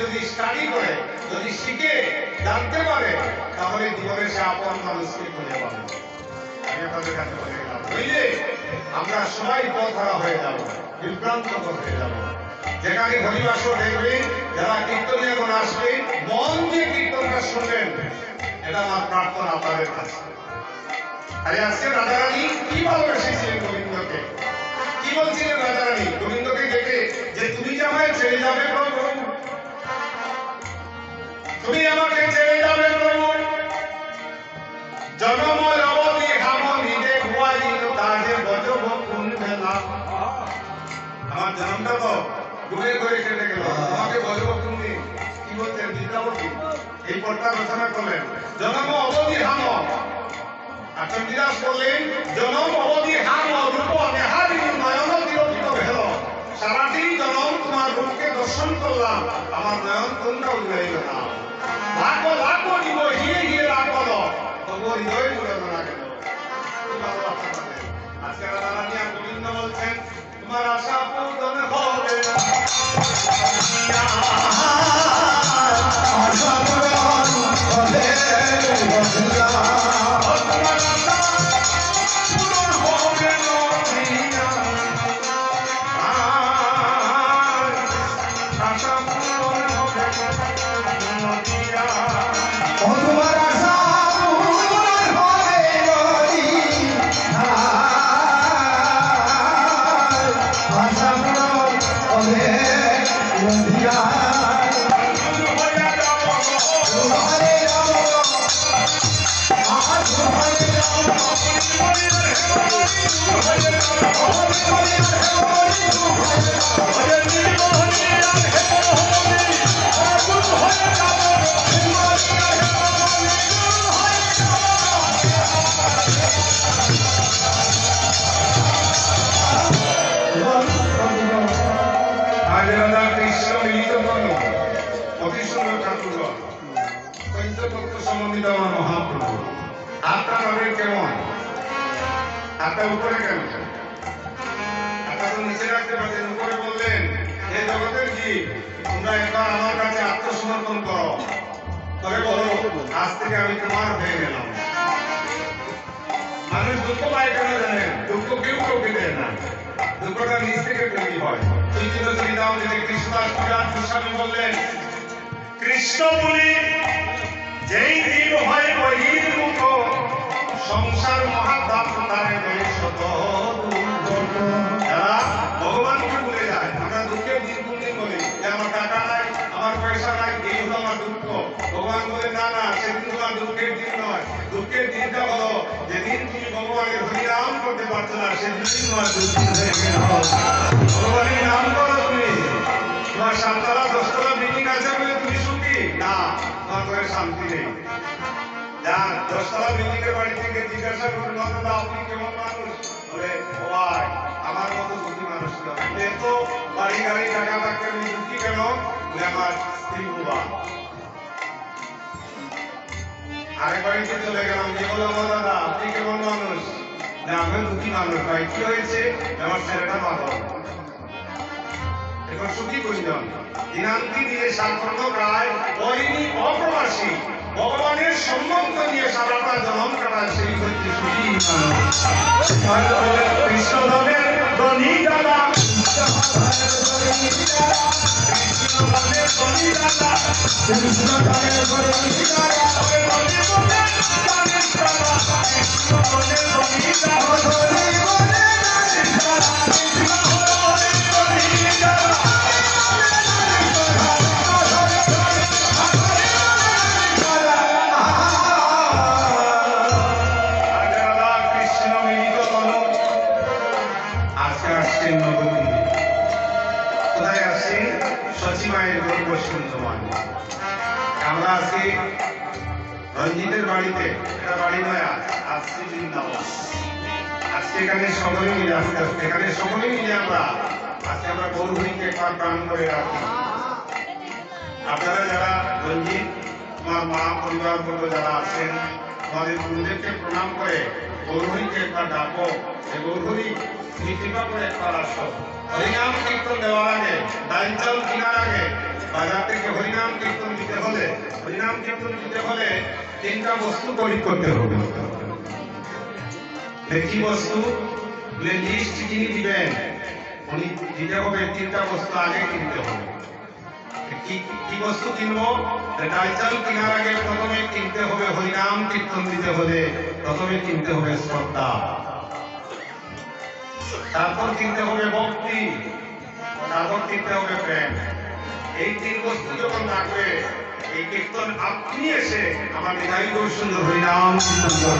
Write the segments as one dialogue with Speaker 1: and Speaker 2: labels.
Speaker 1: যদি স্টাডি করে, যদি শিখে, জানতে পারে, তাহলে জীবনে সে আপন মানুষকে খুঁজে পাবে। আমি আপনাদের কাছে বলে গেলাম বুঝলে আমরা সবাই পথহারা হয়ে যাব, বিভ্রান্ত হয়ে যাব। যেখানে হরিবাস দেখবে যারা কীর্তনীয় এখন আসবে, মন দিয়ে কীর্তনটা শুনবেন, এটা আমার প্রার্থনা আপনাদের কাছে। আরে আজকে রাজা রানী কি ভালোবেসেছিলেন গোবিন্দকে? কি বলছিলেন রাজা রানী গোবিন্দকে দেখে যে তুমি যে আমায় ছেড়ে যাবে তুমি আমাকে ছেড়ে যাবে প্রভু। জনম রবি হাম নিদে খুয়াই তাজে বজব কোন বেলা আমার তো দূরে করে কেটে গেল। তোমাকে বজব কি এই রচনা করলেন। জনম অবধি হাম আচ্ছা বিরাজ করলেন, জনম অবধি হাম রূপ নেহারি নয়ন বিরোধিত ভেল সারাটি জনম তোমার রূপকে দর্শন করলাম। আমার নয়ন উদ্বেগ না লাখ লাখ নিব হিয়ে হিয়ে লো তবু হৃদয় জুড়ে ধরা গেল। আজকে রাধারানী আর গোবিন্দ বলছেন তোমার আশা
Speaker 2: আজ তোমরা
Speaker 1: একবার আমার কাছে আত্মসমর্পণ করো। তবে বলো, আজ থেকে আমি তোমার হয়ে গেলাম। মানুষ দুঃখ পায় কেন জানেন? দুঃখ কেউ কাউকে দেয় না। দুঃখটা নিজ থেকে তৈরি হয়। চৈতন্য চরিতামৃতে কৃষ্ণদাস বিরাট গোস্বামী বললেন, কৃষ্ণ বলি, যেই দিন হয় বহির্মুখ সংসার মহাদাপ তারে শত দুঃখের দিনটা হলো, যেদিন তুমি ভগবানের হরিনাম করতে পারছ না সেদিন তোমার দুঃখ হয়ে গেল। ভগবানের নাম করো তুমি। তোমার সাততলা, দশতলা বিল্ডিং আছে বলে তুমি সুখী? না, তোমার ঘরে শান্তি নেই। বাড়ি থেকে জিজ্ঞাসা আপনি কেমন মানুষ? বলে আমার মতো দুঃখী মানুষ বাড়ি কেন? আমার স্ত্রী আরেক বাড়িতে বললাম দাদা? আপনি কেমন মানুষ? না আমি কি হয়েছে? আমার ভালো। এখন সুখী কইলাম দিনান্তি দিয়ে সাফল্য বহিনী অপ্রবাসী। ভগবানের সম্বন্ধ নিয়ে সারাটা জনম কাটায় সেই হচ্ছে সুখী দাদা
Speaker 2: কৃষ্ণ
Speaker 1: বাড়িতে এটা বাড়ি নয় আজকে বৃন্দাবন আজকে এখানে সকলে মিলে আস্তে আস্তে এখানে সকলে মিলে আমরা, আজকে আমরা গৌরবীকে একবার প্রাণ করে রাখি। আপনারা যারা রঞ্জিত তোমার মা পরিবার বন্ধু যারা আছেন, তোমাদের গুরুদেবকে প্রণাম করে গৌরহরিকে একবার ডাকো করে একবার আসো হরিনাম কীর্তন দেওয়ার আগে চাল কেনার আগে, বাজার থেকে হরিনাম কীর্তন দিতে হলে, হরিনাম কীর্তন দিতে হলে তিনটা বস্তু তৈরি করতে হবে। কি বস্তু লিস্ট যিনি দিবেন, উনি দিতে হবে, তিনটা বস্তু আগে কিনতে হবে। কি বস্তু কিনবো? ডাল চাল কেনার আগে প্রথমে কিনতে হবে হরিনাম, কীর্তন দিতে হলে প্রথমে কিনতে হবে শ্রদ্ধা। তারপর কিনতে হবে ভক্তি, তারপর কিনতে হবে প্রেম। এই তিন বস্তু যখন থাকবে, এই কীর্তন আপনি এসে আমার বিদায় গৌর সুন্দর হরিনাম, কীর্তন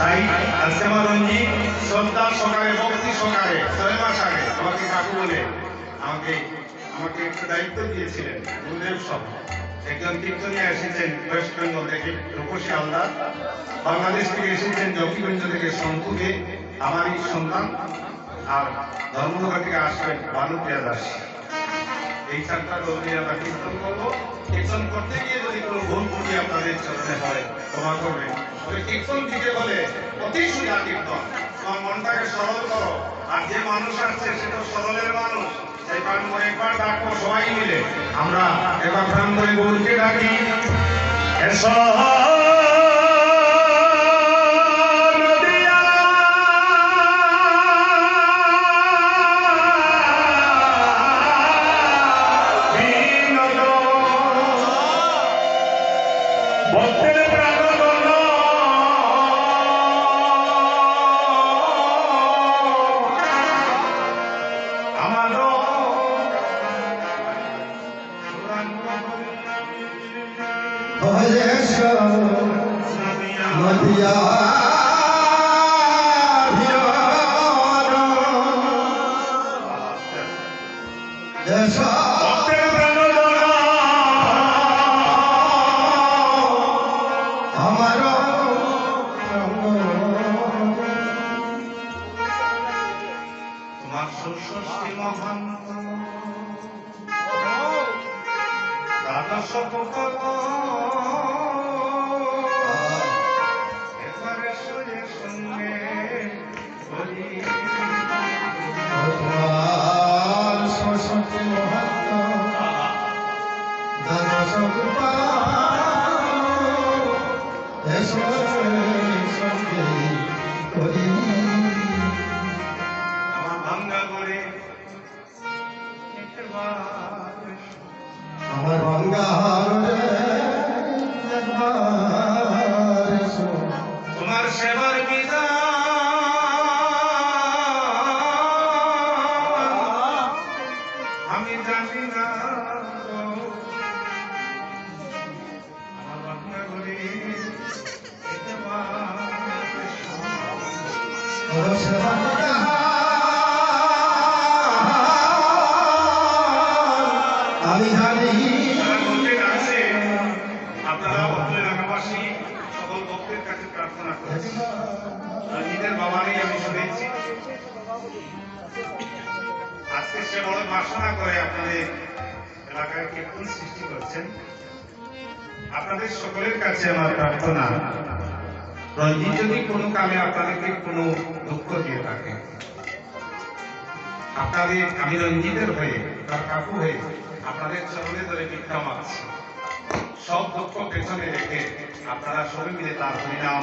Speaker 1: তাই আজকে রঞ্জিত, শ্রদ্ধা সকালে, ভক্তি সকালে, ছয় মাস আগে, আমাকে কাকু বলে আমাকে আমাকে একটু দায়িত্ব দিয়েছিলেন গুরুদেব সব একজন কীর্তনিয়া এসেছেন ওয়েস্ট বেঙ্গল থেকে, রূপসী আলদার বাংলাদেশ থেকে এসেছেন জকিগঞ্জ থেকে সন্তুকে আমারই সন্তান। আর ধর্মনগর থেকে আসবেন ভানুপ্রিয়া দাস। এই চারটা দল নিয়ে আমরা কীর্তন করব। কীর্তন করতে গিয়ে যদি কোনো ভুল ত্রুটি আপনাদের চলতে হয়, ক্ষমা করবেন। তবে কীর্তন দিতে হলে অতি সুজা কীর্তন তোমার মনটাকে সরল করো। আর যে মানুষ আসছে সে তো সরলের মানুষ। সেই একবার ডাকবো সবাই মিলে আমরা এবার প্রাণ করে গরুকে ডাকি। এসো। The প্রার্থনা নিজের আমি শুনেছি। আজকে সে বড় বাসনা করে আপনাদের এলাকায় সৃষ্টি করছেন। আপনাদের সকলের কাছে আমার প্রার্থনা, রঞ্জিত যদি কোনো কালে আপনাদেরকে কোনো দুঃখ দিয়ে থাকে, আপনাদের, আমি রঞ্জিতের হয়ে, তার কাকু হয়ে আপনাদের চরণে ধরে সব দুঃখ পেছনে রেখে আপনারা সবাই মিলে তার হরিনাম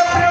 Speaker 1: আপনারা